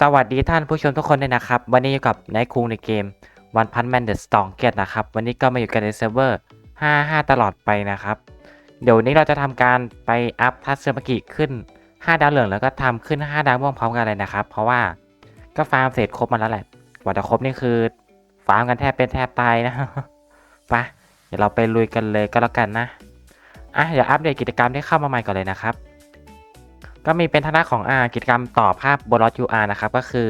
สวัสดีท่านผู้ชมทุกคนด้วยนะครับ วันนี้อยู่กับนายคุงในเกม One Punch Man The Strongest นะครับ วันนี้ก็มาอยู่กันในเซิร์ฟเวอร์ 55 ตลอดไปนะครับ เดี๋ยวนี้เราจะทำการไปอัพทัศมากิขึ้น 5 ดาวเหลืองแล้วก็ทำขึ้น 5 ดาวม่วงพร้อมกันเลยนะครับ เพราะว่าก็ฟาร์มเสร็จครบมาแล้วแหละกว่าจะครบนี่คือฟาร์มกันแทบเป็นแทบตายนะไปะเดี๋ยวเราไปลุยกันเลยก็แล้วกันนะอะเดี๋ยวอัปเดตกิจกรรมที่เข้ามาใหม่ก่อนเลยนะครับ ก็มีเป็นทางด้านของอ่ากิจกรรมต่อภาพบนรถ UR นะครับ ก็คือ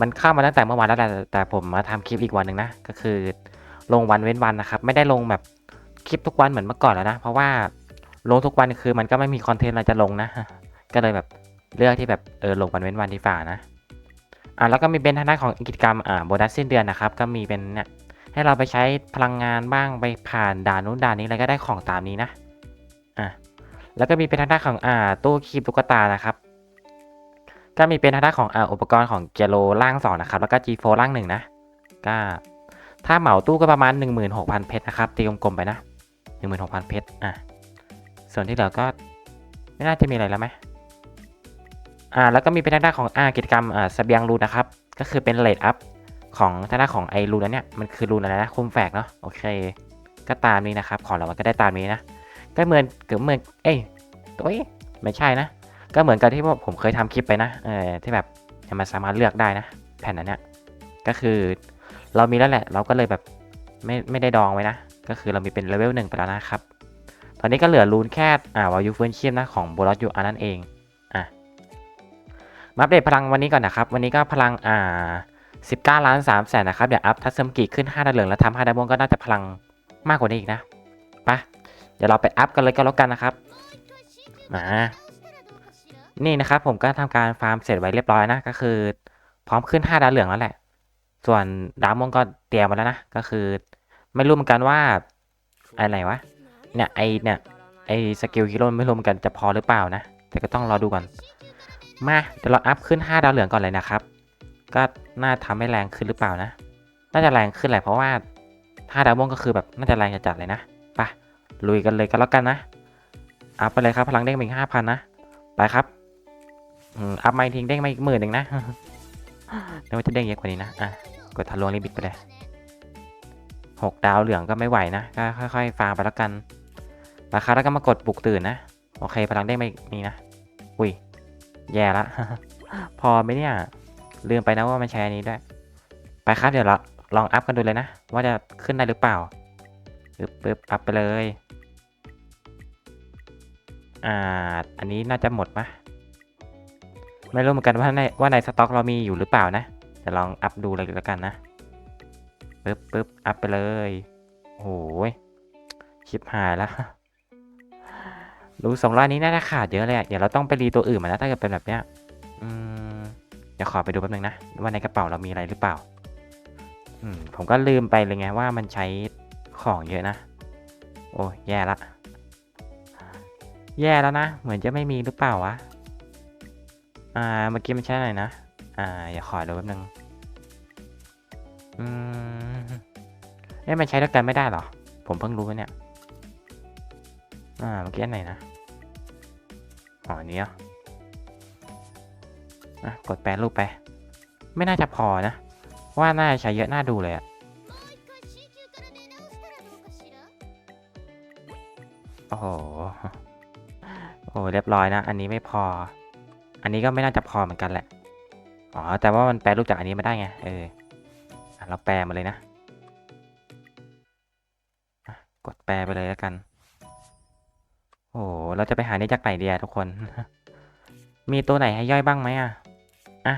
มันเข้ามาตั้งแต่เมื่อวานแล้วแหละแต่แต่ผมมาทำคลิปอีกวันหนึ่งนะ ก็คือลงวันเว้นวันนะครับ ไม่ได้ลงแบบคลิปทุกวันเหมือนเมื่อก่อนแล้วนะ เพราะว่าลงทุกวันคือมันก็ไม่มีคอนเทนต์อะไรจะลงนะ ก็เลยแบบเลือกที่แบบเออลงวันเว้นวันดีฝ่านะอ่าแล้วก็มีเป็นทางด้านของกิจกรรมอ่าโบนัสสิ้นเดือนนะครับ ก็มีเป็นเนี่ยให้เราไปใช้พลังงานบ้างไปผ่านด่านนู้นด่านนี้อะไรก็ได้ของตามนี้นะอะ แล้วก็มีเป็นทางด้านของอ่าตู้คีบตุ๊กตานะครับ ก็มีเป็นทางด้านของอ่าอุปกรณ์ของเจโลล่างสองนะครับ แล้วก็ G4 ล่างหนึ่งนะ ก็ถ้าเหมาตู้ก็ประมาณ 16,000 เพชรนะครับ ตีกลมๆไปนะ 16,000 เพชร อะ ส่วนที่เหลือก็ไม่น่าจะมีอะไรแล้วไหมอ่า แล้วก็มีเป็นทางด้านของอ่ากิจกรรมอ่าสเบียงรูนะครับ ก็คือเป็นเลดอัพของทางด้านของไอรูนนั้นเนี่ย มันคือรูนอะไรนะคุมแฝกเนาะ โอเค ก็ตามนี้นะครับ ของเรามันก็ได้ตามนี้นะ ก็เหมือนเกือบเหมือนเอ้ยตัวเอ้ยไม่ใช่นะ ก็เหมือนกับที่ผมเคยทำคลิปไปนะเออที่แบบมันสามารถเลือกได้นะ แผ่นนั้นเนี่ยก็คือเรามีแล้วแหละ เราก็เลยแบบไม่ไม่ได้ดองไว้นะ ก็คือเรามีเป็นเลเวลหนึ่งไปแล้วนะครับ ตอนนี้ก็เหลือรูนแค่อ่าวายุฟื้นชีพนะของโบลอสยูอันนั่นเองอะมาอัปเดตพลังวันนี้ก่อนนะครับ วันนี้ก็พลังอ่า19ล้าน3แสนนะครับ เดี๋ยวอัพทัศเซมกิขึ้น5ดาวเหลืองแล้วทำ5ดาวม่วงก็น่าจะพลังมากกว่านี้อีกนะไป ดี๋ยวเราไปอัพกันเลยก็แล้วกันนะครับ มา นี่นะครับผมก็ทำการฟาร์มเสร็จไว้เรียบร้อยนะ ก็คือ พร้อมขึ้น 5 ดาวเหลืองแล้วแหละ ส่วนดาวม่วงก็เตรียมมาแล้วนะ ก็คือ ไม่รู้เหมือนกันว่า อะไรวะ เนี่ยไอเนี่ยไอสกิลฮีโร่ไม่รู้เหมือนกันจะพอหรือเปล่านะ แต่ก็ต้องรอดูก่อน มาเดี๋ยวเราอัพขึ้น 5 ดาวเหลืองก่อนเลยนะครับ ก็น่าทำให้แรงขึ้นหรือเปล่านะ น่าจะแรงขึ้นแหละเพราะว่า 5 ดาวม่วงก็คือแบบน่าจะแรงจัดๆเลยนะ ไป ลุยกันเลยก็แล้วกันนะ อัพไปเลยครับ พลังเด้งมาอีกห้าพันนะ ไปครับอืมอัพไมาอีกทิ้งเด้งมาอีกหมื่นหนึ่งนะนึกว่าจะเด้งเยอะกว่านี้นะ อะ กดทะลวงลิมิตไปเลยหกดาวเหลืองก็ไม่ไหวนะ ก็ค่อยๆฟาร์มไปแล้วกันไปครับแล้วก็มากดปลุกตื่นนะ โอเค พลังเด้งมาอีกนี่นะ อุ้ย แย่ละ พอไหมเนี่ย ลืมไปนะว่ามันใช้อันนี้ด้วย ไปครับเดี๋ยวเราลองอัพกันดูเลยนะ ว่าจะขึ้นได้หรือเปล่าปึ๊บปึ๊บอัพไปเลย อ่า อันนี้น่าจะหมดปะไม่รู้เหมือนกันว่าในว่าในสต็อกเรามีอยู่หรือเปล่านะเดี๋ยวลองอัพดูเลยแล้วกันนะปึ๊บปึ๊บอัพไปเลยโอ้ยชิบหายแล้วรู้สองร้อยนี้น่าจะขาดเยอะเลยอะเดี๋ยวเราต้องไปรีตัวอื่นมานะถ้าเกิดเป็นแบบเนี้ยอืมเดี๋ยวขอไปดูแป๊บนึงนะว่าในกระเป๋าเรามีอะไรหรือเปล่า อืมผมก็ลืมไปเลยไงว่ามันใช้ของเยอะนะ โอ้ยแย่ละ แย่แล้วนะ เหมือนจะไม่มีหรือเปล่าวะ อ่า เมื่อกี้มันใช่อะไรนะ อ่า อย่าขอดูแป๊บนึง อืมเอ๊ะมันใช้ด้วยกันไม่ได้เหรอ ผมเพิ่งรู้เนี่ย อ่า เมื่อกี้อันไหนนะ อ๋ออันนี้เหรออะกดแปลรูปไป ไม่น่าจะพอนะ ว่าน่าจะใช้เยอะน่าดูเลยอะโอ้โห โอ้เรียบร้อยนะ อันนี้ไม่พอ อันนี้ก็ไม่น่าจะพอเหมือนกันแหละ อ๋อ แต่ว่ามันแปลรูปจากอันนี้มาได้ไง เออเราแปลมาเลยนะ กดแปลไปเลยแล้วกัน โอ้เราจะไปหานี้จากไหนดีอะทุกคน มีตัวไหนให้ย่อยบ้างไหมอะอะ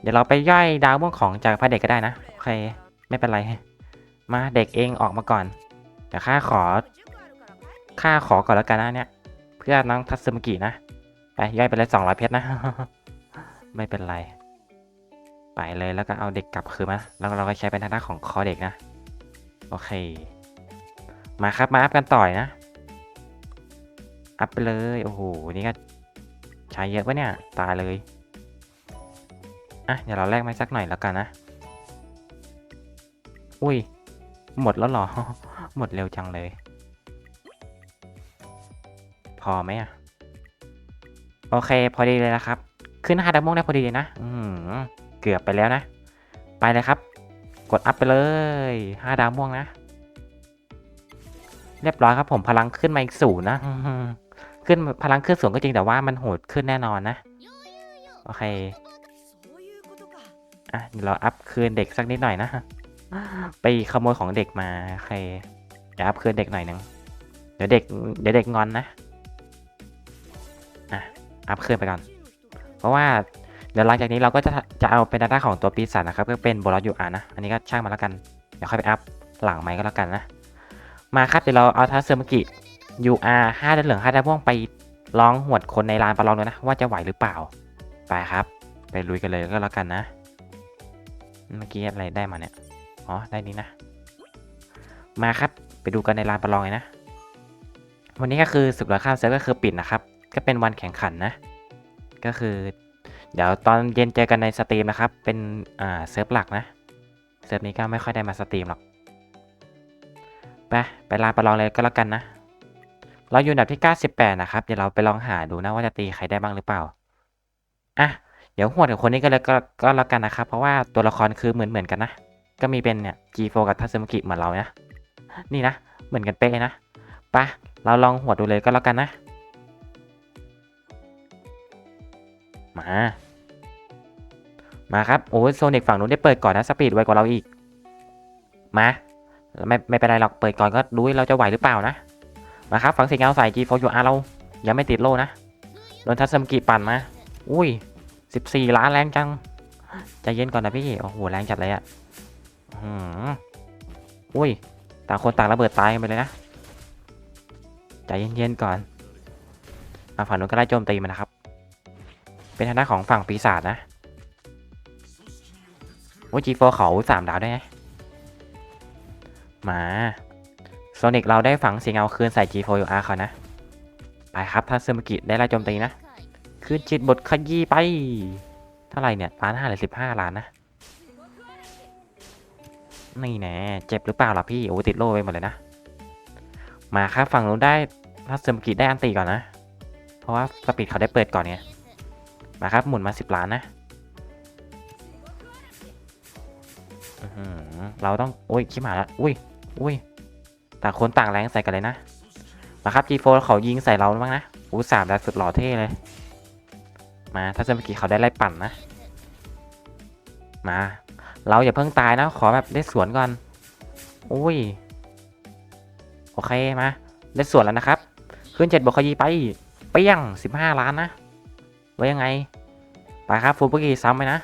เดี๋ยวเราไปย่อยดาวม่วงของจากพระเด็กก็ได้นะ โอเค ไม่เป็นไร มาเด็กเองออกมาก่อนเดี๋ยวข้าขอ ข้าขอก่อนแล้วกันนะเนี่ย เพื่อน้องทัศมกินะไปย่อยไปเลยสองร้อยเพชรนะ ไม่เป็นไร ไปเลยแล้วก็เอาเด็กกลับคืนมาแล้วเราก็ใช้เป็นทางด้านของคอเด็กนะ โอเค มาครับมาอัพกันต่อยนะ อัพไปเลยโอ้โหนี่ก็ใช้เยอะปะเนี่ยตายเลยอะเดี๋ยวเราแลกไม้สักหน่อยแล้วกันนะ อุ้ยหมดแล้วหรอ หมดเร็วจังเลย พอไหมอะ โอเค พอดีเลยนะครับ ขึ้นหาดาวมงได้พอดีเลยนะ อืมเกือบไปแล้วนะ ไปเลยครับ กดอัพไปเลยห้าดาวม่วงนะ เรียบร้อยครับผมพลังขึ้นมาอีกศูนย์นะ ขึ้นพลังขึ้นสูงก็จริงแต่ว่ามันโหดขึ้นแน่นอนนะ โอเคอะเราอัพคืนเด็กสักนิดหน่อยนะ ไปขโมยของเด็กมา โอเคเดี๋ยวอัพคืนเด็กหน่อยนึงเดี๋ยวเด็กเดี๋ยวเด็กงอนนะ อัพคืนไปก่อน เพราะว่าเดี๋ยวหลังจากนี้เราก็จะจะเอาเป็นดาต้าของตัวปีศาจนะครับก็เป็นบลอลยูอาร์นะ อันนี้ก็ช่างมาแล้วกัน เดี๋ยวค่อยไปอัพหลังไหมก็แล้วกันนะ มาครับเดี๋ยวเราเอาทัสเซอร์มกิ UR ห้าดาเหลืองห้าดาม่วงไปลองหวดคนในลานประลองดูนะ ว่าจะไหวหรือเปล่า ไปครับ ไปลุยกันเลยก็แล้วกันนะ เมื่อกี้อะไรได้มาเนี่ย อ๋อได้นี้นะ มาครับไปดูกันในลานประลองเลยนะ วันนี้ก็คือศึกร้อยข้ามเซิร์ฟก็คือปิดนะครับ ก็เป็นวันแข่งขันนะ ก็คือ เดี๋ยวตอนเย็นเจอกันในสตรีมนะครับ เป็นอ่าเซิร์ฟหลักนะ เซิร์ฟนี้ก็ไม่ค่อยได้มาสตรีมหรอก ไปไปลาประลองเลยก็แล้วกันนะ เราอยู่อันดับที่ 98 นะครับ เดี๋ยวเราไปลองหาดูนะว่าจะตีใครได้บ้างหรือเปล่า อะ เดี๋ยวหัวดกับคนนี้ก็เลยก็ก็แล้วกันนะครับ เพราะว่าตัวละครคือเหมือนเหมือนกันนะ ก็มีเป็นเนี่ย G4 กับทัศมกิเหมือนเรานะ นี่นะ เหมือนกันเป๊ะนะ ไปะเราลองหัวดูเลยก็แล้วกันนะ มา มาครับ โอ้ยโซนิกฝั่งนู้นได้เปิดก่อนนะ สปีดไวกว่าเราอีก มา ไม่ไม่เป็นไรหรอก เปิดก่อนก็ดูว่าเราจะไหวหรือเปล่านะ มาครับ ฝั่งสีเงาใส่ G4 อยู่อาเรา ยังไม่ติดโล่นะโดนทัศมกิปั่นมา อุ้ยสิบสี่ล้านแรงจัง ใจเย็นก่อนนะพี่ โอ้โห แรงจัดเลยอะอืมอุ้ย ต่างคนต่างระเบิดตายกันไปเลยนะ ใจเย็นๆก่อนอาฝั่งนู้นก็ไล่โจมตีมันนะครับ เป็นทางด้านของฝั่งปีศาจนะโอจีโฟเขาสามดาวได้ไงมาโซนิกเราได้ฝังสีเงาคืนใส่ G4 อยู่อาเขานะ ไปครับท่านซึมกิได้ไล่โจมตีนะคืนจิตบทขยี้ไป เท่าไหร่เนี่ยล้านห้าหรือสิบห้าล้านนะ นี่แน่เจ็บหรือเปล่าล่ะพี่โอ้ติดโล่ไปหมดเลยนะ มาครับฝั่งนู้นได้ถ้าเซมกิได้อันตีก่อนนะ เพราะว่าสปีดเขาได้เปิดก่อนไง มาครับ หมุนมาสิบล้านนะเราต้องโอ้ยชิบหาละอุ้ยอุ้ยต่างคนต่างแรงใส่กันเลยนะ มาครับ G4 เขายิงใส่เราบ้างนะอู้สามดาวสุดหล่อเท่เลย มาถ้าจะเมื่อกี้เขาได้ไล่ปั่นนะ มา เราอย่าเพิ่งตายนะ ขอแบบได้สวนก่อน อุ้ย โอเคมาได้สวนแล้วนะครับ ขึ้นเจ็ดบวกขยีไปเปี้ยงสิบห้าล้านนะ ไว้ยังไง ไปครับฟูบุกิซ้ำไปนะ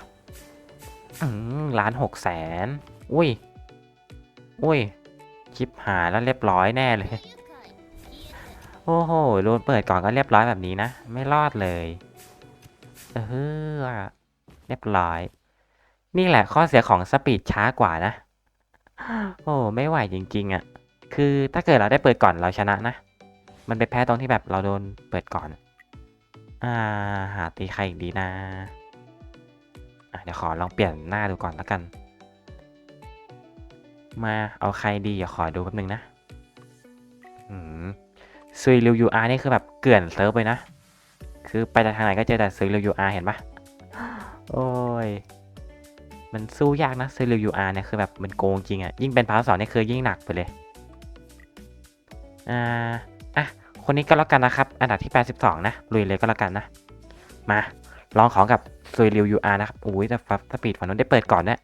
ล้านหกแสนอุ้ย อุ้ยชิปหายแล้วเรียบร้อยแน่เลย โอ้โหโดนเปิดก่อนก็เรียบร้อยแบบนี้นะ ไม่รอดเลย เออเรียบร้อย นี่แหละข้อเสียของสปีดช้ากว่านะ โอ้ไม่ไหวจริง ๆอะ่ะ คือถ้าเกิดเราได้เปิดก่อนเราชนะนะ มันไปแพ้ตรงที่แบบเราโดนเปิดก่อน อ่า หาตีใครอีกดีนะอะเดี๋ยวขอลองเปลี่ยนหน้าดูก่อนแล้วกัน มาเอาใครดีเดี๋ยวขอดูแป๊บนึงนะอืมซุยริวยูอาร์นี่คือแบบเกลื่อนเซิร์ฟเลยนะ คือไปทางไหนก็เจอแต่ซุยริวยูอาร์เห็นปะโอ้ย มันสู้ยากนะซุยริวยูอาร์เนี่ยคือแบบมันโกงจริงอะ่ะ ยิ่งเป็นพาร์ทสองนี่คือยิ่งหนักไปเลย อ่า คนนี้ก็แล้วกันนะครับ อันดับที่ 82 นะ ลุยเลยก็แล้วกันนะ มาลองของกับซุยริวยูอาร์นะครับอุ้ยแต่ฟับสปีดฝั่งนู้นได้เปิดก่อนนะ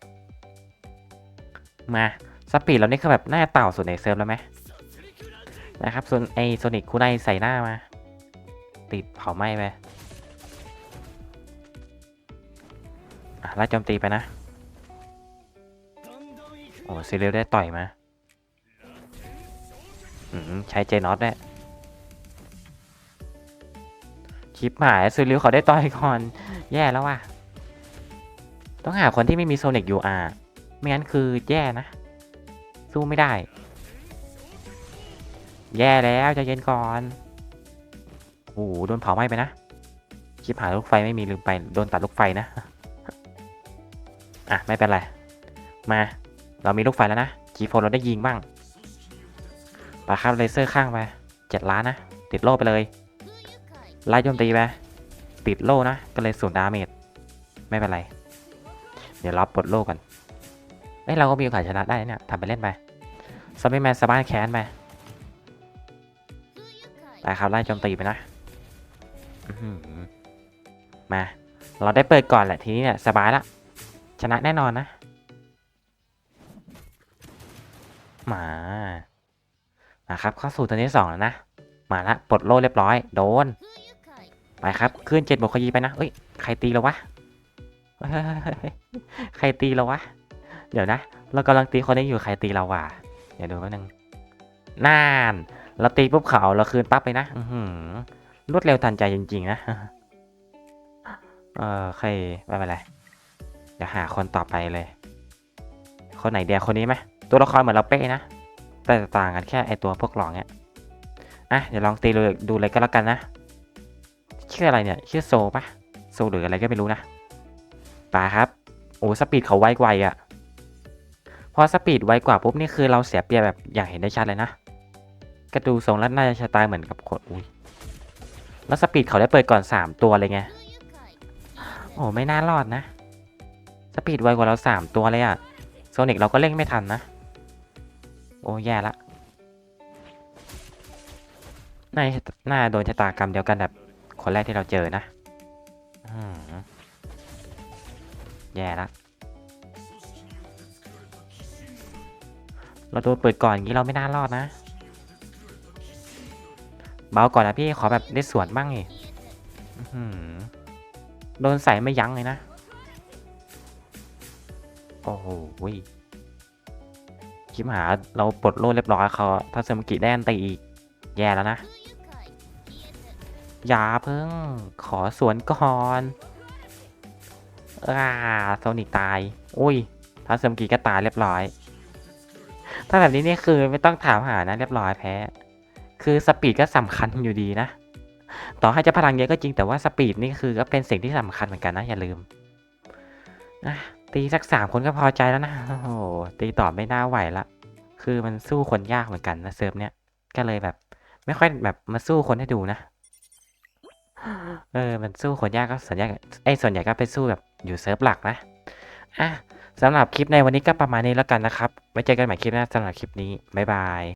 มาสปีดเรานี่คือแบบน่าเต่าสุดในเซิร์ฟแล้วไหมนะครับส่วนไอโซนิกคูไนใส่หน้ามา ติดเผาไหม้ไปอะไล่โจมตีไปนะ โอ้ซีเรียลได้ต่อยมาอืมใช้เจนอตได้ วยชิปหายซีเรียลเขาได้ต่อยก่อน แย่แล้วว่ะ ต้องหาคนที่ไม่มีโซนิก UR ไม่งั้นคือแย่นะ สู้ไม่ได้ แย่แล้วใจเย็นก่อนโอ้โหโดนเผาไหม้ไปนะชิบหาลูกไฟไม่มีลืมไปโดนตัดลูกไฟนะ อะไม่เป็นไร มา เรามีลูกไฟแล้วนะ G4 เราได้ยิงบ้างปาครับเลเซอร์ข้างไปเจ็ดล้านนะ ติดโล่ไปเลย ไล่โจมตีไปติดโล่นะ ก็เลยสูญดาเมจไม่เป็นไร เดี๋ยวรอปลดโลกก่อนเอ้ยเราก็มีโอกาสชนะได้เนี่ยทำไปเล่นไปซอมบี้แมนสบานแค้นไปไปครับไล่โจมตีไปนะมา เราได้เปิดก่อนแหละทีนี้เนี่ยสบายละ ชนะแน่นอนนะ มา มาครับเข้าสู่ตัวที่สองแล้วนะ มาละปลดโล่เรียบร้อย โดน ไปครับ ขึ้นเจ็ดบวกขยีไปนะเอ้ยใครตีเราวะใครตีเราวะ เดี๋ยวนะ เรากำลังตีคนนี้อยู่ใครตีเราวะเดี๋ยวดูแป๊บนึงน่านเราตีปุ๊บเขาเอาเราคืนปั๊บไปนะอืรวดเร็วทันใจจริง ๆ นะ เออใครไม่เป็นไรเดี๋ยวหาคนต่อไปเลย คนไหนเดียวคนนี้ไหมตัวละครเหมือนเราเป๊ะนะ แต่ต่างกันแค่ไอตัวพวกหลองเนี่ยอะเดี๋ยวลองตีดูเลยก็แล้วกันนะ ชื่ออะไรเนี่ยชื่อโซปะโซหรืออะไรก็ไม่รู้นะปาครับ โอ้สปีดเขาไวกว่าอีกอะพอสปีดไวกว่าปุ๊บนี่คือเราเสียเปรียบแบบอย่างเห็นได้ชัดเลยนะกระดูทรงล้วน่าจะชะตาเหมือนกับคนอุ้ยแล้วสปีดเขาได้เปิดก่อนสามตัวเลยไง โอ้ไม่น่ารอดนะ สปีดไวกว่าเราสามตัวเลยอะโซนิกเราก็เร่งไม่ทันนะ โอ้แย่ละน่าน่าโดนชะตากรรมเดียวกันแบบ คนแรกที่เราเจอนะแย่ละเราโดนเปิดก่อนอย่างนี้เราไม่น่ารอดนะ เบาก่อนนะพี่ขอแบบได้สวนบ้างนี่อื้อหือโดนใส่ไม่ยั้งเลยนะ โอ้โหคิมหาเราปลดโล่เรียบร้อยเขาถ้าเซมกิได้อันตีอีก แย่แล้วนะ อย่าเพิ่งขอสวนก่อนอ่าโซนิกตาย อุ้ยถ้าเซมกิก็ตายเรียบร้อย ถ้าแบบนี้นี่คือไม่ต้องถามหานะเรียบร้อยแพ้ คือสปีดก็สำคัญอยู่ดีนะ ต่อให้จะพลังเยอะก็จริงแต่ว่าสปีดนี่คือก็เป็นสิ่งที่สำคัญเหมือนกันนะอย่าลืมอะตีสักสามคนก็พอใจแล้วนะโอ้โหตีต่อไม่น่าไหวละ คือมันสู้คนยากเหมือนกันนะเซิร์ฟเนี้ยก็เลยแบบ ไม่ค่อยแบบมาสู้คนให้ดูนะ เออ มันสู้คนยากก็ส่วนใหญ่ไอ้ส่วนใหญ่ก็ไปสู้แบบอยู่เซิร์ฟหลักนะ อะสำหรับคลิปในวันนี้ก็ประมาณนี้แล้วกันนะครับ ไว้เจอกันใหม่คลิปหน้าสำหรับคลิปนี้ บ๊ายบาย